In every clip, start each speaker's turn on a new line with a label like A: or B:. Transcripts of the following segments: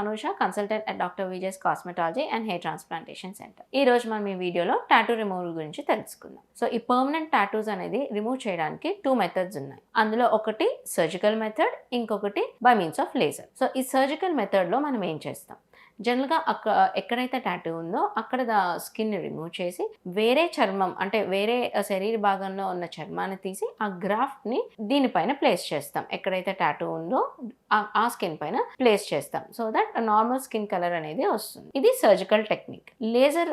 A: Anusha consultant at doctor Vijaya's cosmetology and hair transplantation centre ఈ రోజు మనం ఈ వీడియోలో టాటూ రిమూవల్ గురించి తెలుసుకుందాం. సో ఈ పర్మనెంట్ టాటూస్ అనేది రిమూవ్ చేయడానికి టూ మెథడ్స్ ఉన్నాయి. అందులో ఒకటి సర్జికల్ మెథడ్ ఇంకొకటి by means of laser so ఈ సర్జికల్ మెథడ్లో మనం ఏం చేస్తాం? జనరల్గా అక్క ఎక్కడైతే టాటూ ఉందో అక్కడ స్కిన్ రిమూవ్ చేసి వేరే చర్మం అంటే వేరే శరీర భాగంలో ఉన్న చర్మాన్ని తీసి ఆ గ్రాఫ్ట్ని దీనిపైన ప్లేస్ చేస్తాం. ఎక్కడైతే టాటూ ఉందో ఆ- స్కిన్ పైన ప్లేస్ చేస్తాం. So that normal skin colour అనేది వస్తుంది. ఇది surgical technique. Laser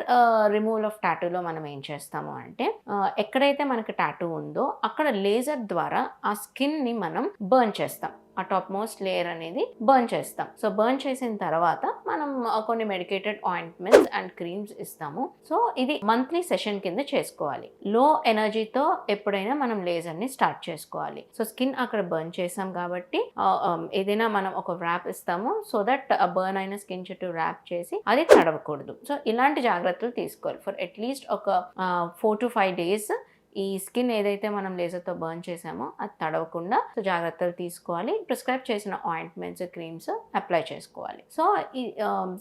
A: removal of టాటూలో మనం ఏం చేస్తాము అంటే ఎక్కడైతే మనకి టాటూ ఉందో అక్కడ లేజర్ ద్వారా ఆ స్కిన్ని మనం బర్న్ చేస్తాం. ఆ టాప్ మోస్ట్ లేయర్ అనేది బర్న్ చేస్తాం. సో బర్న్ చేసిన తర్వాత మనం కొన్ని మెడికేటెడ్ ఆయింట్మెంట్స్ అండ్ క్రీమ్స్ ఇస్తాము. సో ఇది మంత్లీ సెషన్ కింద చేసుకోవాలి. లో ఎనర్జీతో ఎప్పుడైనా మనం లేజర్ని స్టార్ట్ చేసుకోవాలి. సో స్కిన్ అక్కడ బర్న్ చేసాం కాబట్టి um, ఏదైనా మనం ఒక ర్యాప్ ఇస్తాము. సో దట్ బర్న్ అయిన స్కిన్ చుట్టూ ర్యాప్ చేసి అది తడవకూడదు. సో ఇలాంటి జాగ్రత్తలు తీసుకోవాలి. ఫర్ అట్లీస్ట్ ఒక ఫోర్ టు ఫైవ్ డేస్ ఈ స్కిన్ ఏదైతే మనం లేజర్తో బర్న్ చేసామో అది తడవకుండా సో జాగ్రత్తలు తీసుకోవాలి. ప్రిస్క్రైబ్ చేసిన ఆయింట్మెంట్స్ క్రీమ్స్ అప్లై చేసుకోవాలి. సో ఈ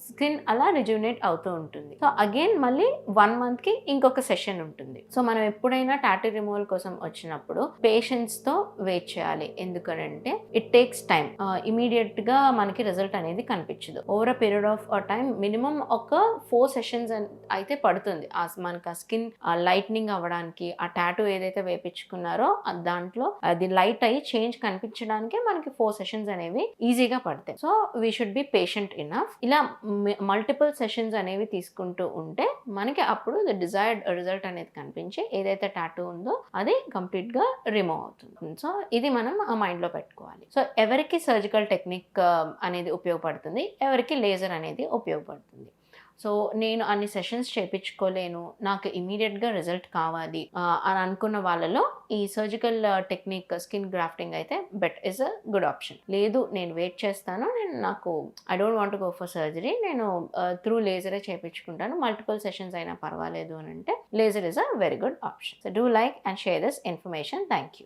A: స్కిన్ అలా రిజ్యూనేట్ అవుతూ ఉంటుంది. సో అగైన్ మళ్ళీ వన్ మంత్కి ఇంకొక సెషన్ ఉంటుంది. సో మనం ఎప్పుడైనా టాటూ రిమూవల్ కోసం వచ్చినప్పుడు పేషెంట్స్తో వెయిట్ చేయాలి. ఎందుకంటే ఇట్ టేక్స్ టైం ఇమీడియట్గా మనకి రిజల్ట్ అనేది కనిపించదు. Over a period of time minimum ఒక ఫోర్ సెషన్స్ అయితే పడుతుంది. మనకి ఆ స్కిన్ లైట్నింగ్ అవ్వడానికి ఆ టాటూ ఏదైతే వేపించుకున్నారో దాంట్లో అది లైట్ అయ్యి చేంజ్ కనిపించడానికి మనకి ఫోర్ సెషన్స్ అనేవి ఈజీగా పడతాయి. So we should be patient enough ఇలా మల్టిపుల్ సెషన్స్ అనేవి తీసుకుంటూ ఉంటే మనకి అప్పుడు ద డిజైర్డ్ రిజల్ట్ అనేది కనిపించి ఏదైతే టాటూ ఉందో అది కంప్లీట్గా రిమూవ్ అవుతుంది. సో ఇది మనం ఆ మైండ్లో పెట్టుకోవాలి. సో ఎవరికి సర్జికల్ టెక్నిక్ um, అనేది ఉపయోగపడుతుంది? ఎవరికి లేజర్ అనేది ఉపయోగపడుతుంది? సో నేను అన్ని సెషన్స్ చేపించుకోలేను. నాకు ఇమీడియట్గా రిజల్ట్ కావాలి. అని అనుకున్న వాళ్ళలో ఈ సర్జికల్ టెక్నిక్ స్కిన్ గ్రాఫ్టింగ్ అయితే bet is a good option లేదు నేను వెయిట్ చేస్తాను. నేను నాకు I don't want go for surgery నేను త్రూ లేజరే చేపించుకుంటాను. మల్టిపుల్ సెషన్స్ అయినా పర్వాలేదు అని అంటే laser is a very good option so do like and share this information thank you